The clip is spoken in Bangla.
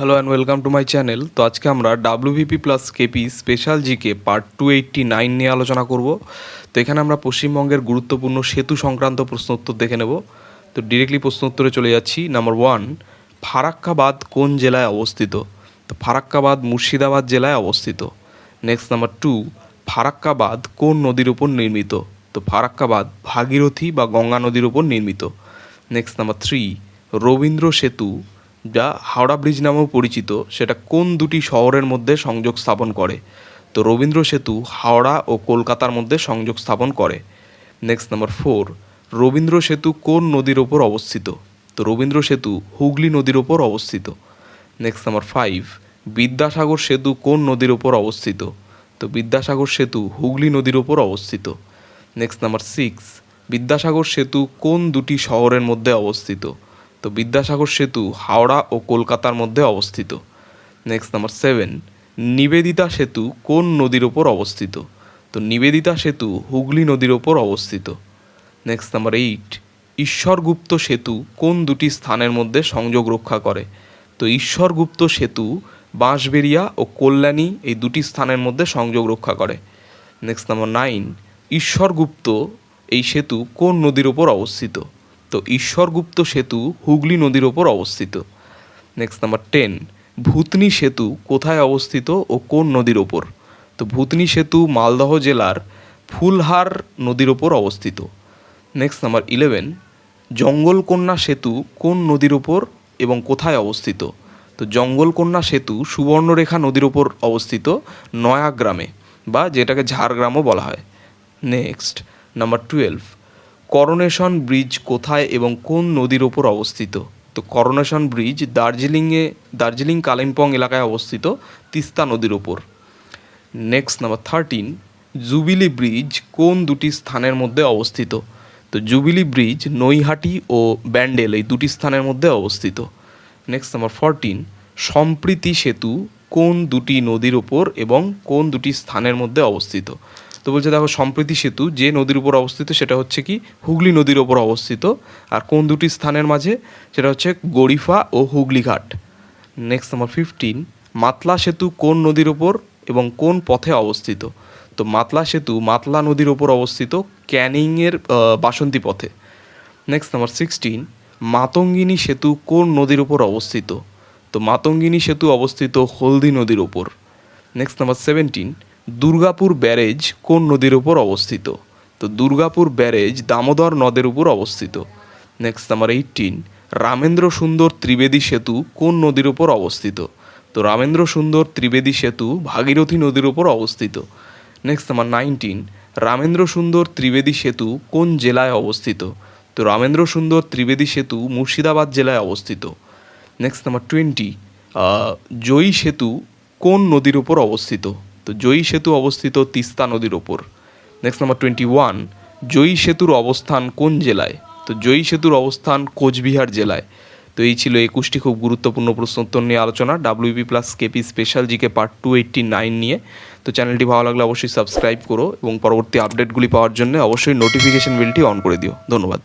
Hello and welcome to my channel তো আজকে আমরা WBP plus KP special GK part two eighty nine নিয়ে আলোচনা করব। তো এখানে আমরা পশ্চিমবঙ্গের গুরুত্বপূর্ণ সেতু সংক্রান্ত প্রশ্ন উত্তর দেখে নেব। তো ডিরেক্টলি প্রশ্ন উত্তরে চলে যাচ্ছি। নাম্বার ওয়ান ফারাক্কাবাদ কোন জেলায় অবস্থিত? তো ফারাক্কাবাদ মুর্শিদাবাদ জেলায় অবস্থিত। নেক্সট নাম্বার টু ফারাক্কাবাদ কোন নদীর উপর নির্মিত? তো ফারাক্কাবাদ ভাগীরথী বা গঙ্গা নদীর উপর নির্মিত। নেক্সট নাম্বার থ্রি রবীন্দ্র সেতু যা হাওড়া ব্রিজ নামেও পরিচিত, সেটা কোন দুটি শহরের মধ্যে সংযোগ স্থাপন করে? তো রবীন্দ্র সেতু হাওড়া ও কলকাতার মধ্যে সংযোগ স্থাপন করে। নেক্সট নাম্বার ফোর রবীন্দ্র সেতু কোন নদীর ওপর অবস্থিত? তো রবীন্দ্র সেতু হুগলি নদীর ওপর অবস্থিত। নেক্সট নাম্বার ফাইভ বিদ্যাসাগর সেতু কোন নদীর ওপর অবস্থিত? তো বিদ্যাসাগর সেতু হুগলি নদীর ওপর অবস্থিত। নেক্সট নাম্বার সিক্স বিদ্যাসাগর সেতু কোন দুটি শহরের মধ্যে অবস্থিত? তো বিদ্যাসাগর সেতু হাওড়া ও কলকাতার মধ্যে অবস্থিত। নেক্সট নাম্বার সেভেন নিবেদিতা সেতু কোন নদীর ওপর অবস্থিত? তো নিবেদিতা সেতু হুগলি নদীর ওপর অবস্থিত। নেক্সট নাম্বার এইট ঈশ্বরগুপ্ত সেতু কোন দুটি স্থানের মধ্যে সংযোগ রক্ষা করে? তো ঈশ্বরগুপ্ত সেতু বাঁশবেরিয়া ও কল্যাণী এই দুটি স্থানের মধ্যে সংযোগ রক্ষা করে। নেক্সট নাম্বার নাইন ঈশ্বরগুপ্ত এই সেতু কোন নদীর ওপর অবস্থিত? তো ঈশ্বরগুপ্ত সেতু হুগলি নদীর ওপর অবস্থিত। নেক্সট নাম্বার টেন ভূতনি সেতু কোথায় অবস্থিত ও কোন নদীর ওপর? তো ভূতনি সেতু মালদহ জেলার ফুলহার নদীর ওপর অবস্থিত। নেক্সট নাম্বার ইলেভেন জঙ্গলকন্যা সেতু কোন নদীর ওপর এবং কোথায় অবস্থিত? তো জঙ্গলকন্যা সেতু সুবর্ণরেখা নদীর ওপর অবস্থিত নয়া গ্রামে বা যেটাকে ঝাড়গ্রামও বলা হয়। Next number twelve Coronation Bridge কোথায় এবং কোন নদীর ওপর অবস্থিত? তো করোনেশন ব্রিজ দার্জিলিংয়ে, দার্জিলিং কালিম্পং এলাকায় অবস্থিত তিস্তা নদীর ওপর। Next number thirteen Jubilee Bridge কোন দুটি স্থানের মধ্যে অবস্থিত? তো জুবিলি ব্রিজ নৈহাটি ও ব্যান্ডেল এই দুটি স্থানের মধ্যে অবস্থিত। নেক্সট নাম্বার ফরটিন সম্প্রীতি সেতু কোন দুটি নদীর ওপর এবং কোন দুটি স্থানের মধ্যে অবস্থিত? তো বলছে, দেখো, সম্প্রীতি সেতু, যে নদীর উপর অবস্থিত, সেটা হচ্ছে কি? হুগলি নদীর ওপর অবস্থিত। আর কোন দুটি স্থানের মাঝে? সেটা হচ্ছে গরিফা ও হুগলি ঘাট নেক্সট নাম্বার ফিফটিন মাতলা সেতু কোন নদীর ওপর এবং কোন পথে অবস্থিত? তো মাতলা সেতু, মাতলা নদীর ওপর অবস্থিত ক্যানিংয়ের বাসন্তী পথে। নেক্সট নাম্বার সিক্সটিন মাতঙ্গিনী সেতু কোন নদীর ওপর অবস্থিত? তো মাতঙ্গিনী সেতু অবস্থিত হলদি নদীর ওপর next number seventeen Durgapur barrage কোন নদীর ওপর অবস্থিত? তো দুর্গাপুর ব্যারেজ দামোদর নদের উপর অবস্থিত। নেক্সট নাম্বার এইটিন রামেন্দ্র সুন্দর ত্রিবেদী সেতু কোন নদীর ওপর অবস্থিত? তো রামেন্দ্র সুন্দর ত্রিবেদী সেতু ভাগীরথী নদীর ওপর অবস্থিত। নেক্সট নাম্বার নাইনটিন রামেন্দ্র সুন্দর ত্রিবেদী সেতু কোন জেলায় অবস্থিত? তো রামেন্দ্র সুন্দর ত্রিবেদী সেতু মুর্শিদাবাদ জেলায় অবস্থিত। নেক্সট নাম্বার টোয়েন্টি জয়ী সেতু কোন নদীর ওপর অবস্থিত? তো জয়ী সেতু অবস্থিত তিস্তা নদীর ওপর। Next number twenty one Joyee সেতুর অবস্থান কোন জেলায়? তো জয়ী সেতুর অবস্থান কোচবিহার জেলায়। তো এই ছিল একুশটি খুব গুরুত্বপূর্ণ প্রশ্নোত্তর নিয়ে আলোচনা। WB plus KP special GK part two eighty nine নিয়ে। তো চ্যানেলটি ভালো লাগলে অবশ্যই সাবস্ক্রাইব করো এবং পরবর্তী আপডেটগুলি পাওয়ার জন্য অবশ্যই নোটিফিকেশন বিলটি অন করে দিও। ধন্যবাদ।